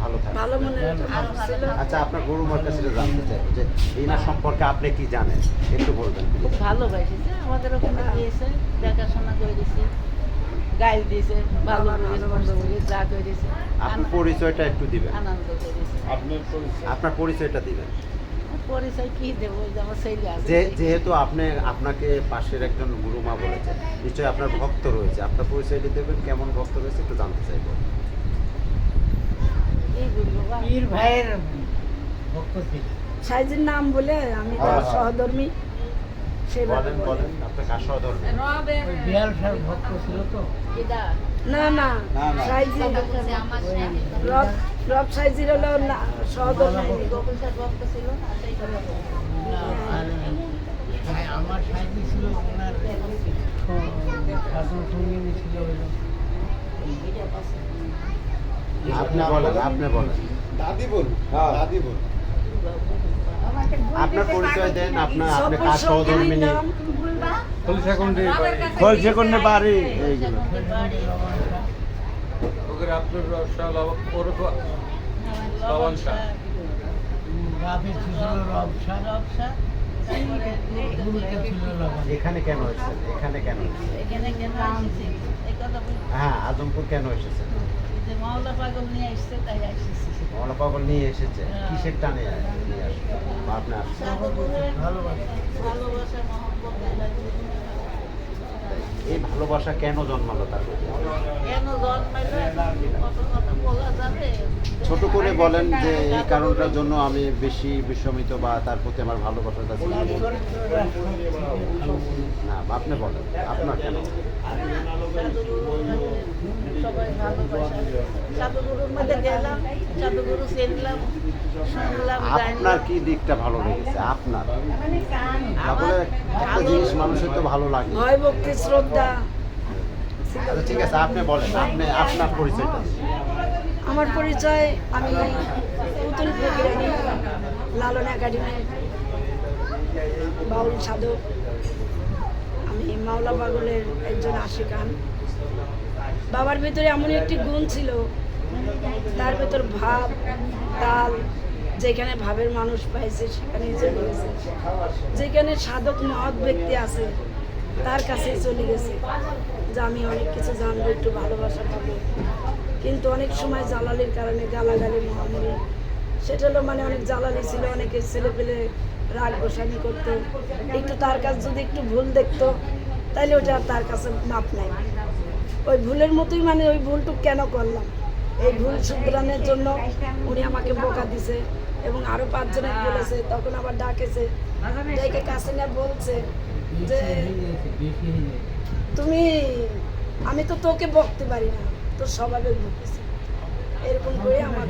ভালো থাকে ভালো ছিল আচ্ছা আপনার গরু মার কাছে জানতে চাইব যে ইনার সম্পর্কে আপনি কি জানেন? একটু বলবেন খুব please। ভালোবাসিছে আমাদের ওখানে দিয়েছে দেখাশোনা করে দিছে গাইল দিয়েছে ভালো বাবা করে ভালো বন্ধ বাসছে। করে যা করে আপনার পরিচয়টা একটু দিবেন। আনন্দ করেছে। আপনার পরিচয়টা দিবেন। পরিচয় কি দেবো? যে আমার ছেলে আছে। যে যেহেতু আপনি আপনাকে পাশের একজন গুরুমা বলেছেন নিশ্চয়ই আপনার ভক্ত রয়েছে। আপনার পরিচয়টা দেবেন কেমন ভক্ত রয়েছে একটু জানতে চাইব। পীর ভাইয়ের ভক্ত ছিল। সাইজের নাম বলে আমি তার হ্যাঁ। সহধর্মী না না না, না। সাইজি রব রব সাইজির হলো না সহধর্মী। গোকুল স্যার ভক্ত ছিল আমার ওনার হলো আপনি বলেন আপনি বলেন। দাদি বল দাদি বল আপনার পরিচয় দেন আপনার আপনি বাড়ি। এইগুলো। এখানে কেন এসেছেন? এখানে কেন হ্যাঁ আজমপুর কেন এসেছেন? এই যে মাওলা পাগল নিয়ে আসছে তাই আসছি মৌলা পাগল নিয়ে এসেছে। কিসের টানে নিয়ে আসছেন বা ভালোবাসা এই ভালোবাসা কেন জন্মালো তার ছোট করে বলেন যে এই কারণটার জন্য আমি বেশি বিস্মিত বা তার প্রতি আমার ভালোবাসাটা ছিল। না আপনি বলেন। আপনার কেন? সবাই ভালোবাসা সাধুগুরুর মধ্যে গেলাম সাধুগুরু চিনলাম শুনলাম আপনার কি দিকটা ভালো লেগেছে? আপনার? তারপরে একটা জিনিস মানুষের তো ভালো লাগে। ভয় ভক্তি শ্রদ্ধা। আচ্ছা ঠিক আছে আপনি বলেন আপনি আপনার পরিচয়টা। আমার পরিচয় আমি পুতুল ফকিরানি লালন একাডেমি বাউল সাধক। আমি মাওলা পাগলের একজন আশিকান বাবার ভিতরে এমন একটি গুণ ছিল, তার ভেতর ভাব, তাল, যেখানে ভাবের মানুষ পাইছে সেখানে চলে গেছে। যেখানে সাধক, মহৎ ব্যক্তি আছে, তার কাছেই চলে গেছে। যে আমি অনেক কিছু জানব, একটু ভালোবাসা পাবো। কিন্তু অনেক সময় জ্বালালির কারণে গালাগালি মহামরি সেটা হলো মানে অনেক জ্বালালি ছিল, অনেকে ছেলে পেলে রাগ গোসানি করতো। একটু তার কাছে যদি একটু ভুল দেখতো, তাইলে ওটা তার কাছে মাপ নাই। ওই ভুলের মতোই মানে ওই ভুলটুক কেন করলাম? এই ভুল শুধরানোর জন্য উনি আমাকে বোকা দিছে এবং আরও পাঁচজনে বলেছে, তখন আবার ডাকেছে, ডেকে কাছে নিয়ে বলছে যে, তুমি, আমি তো তোকে বকতে পারি না, তোর স্বভাবে ভুগেছি এরকম করে আমার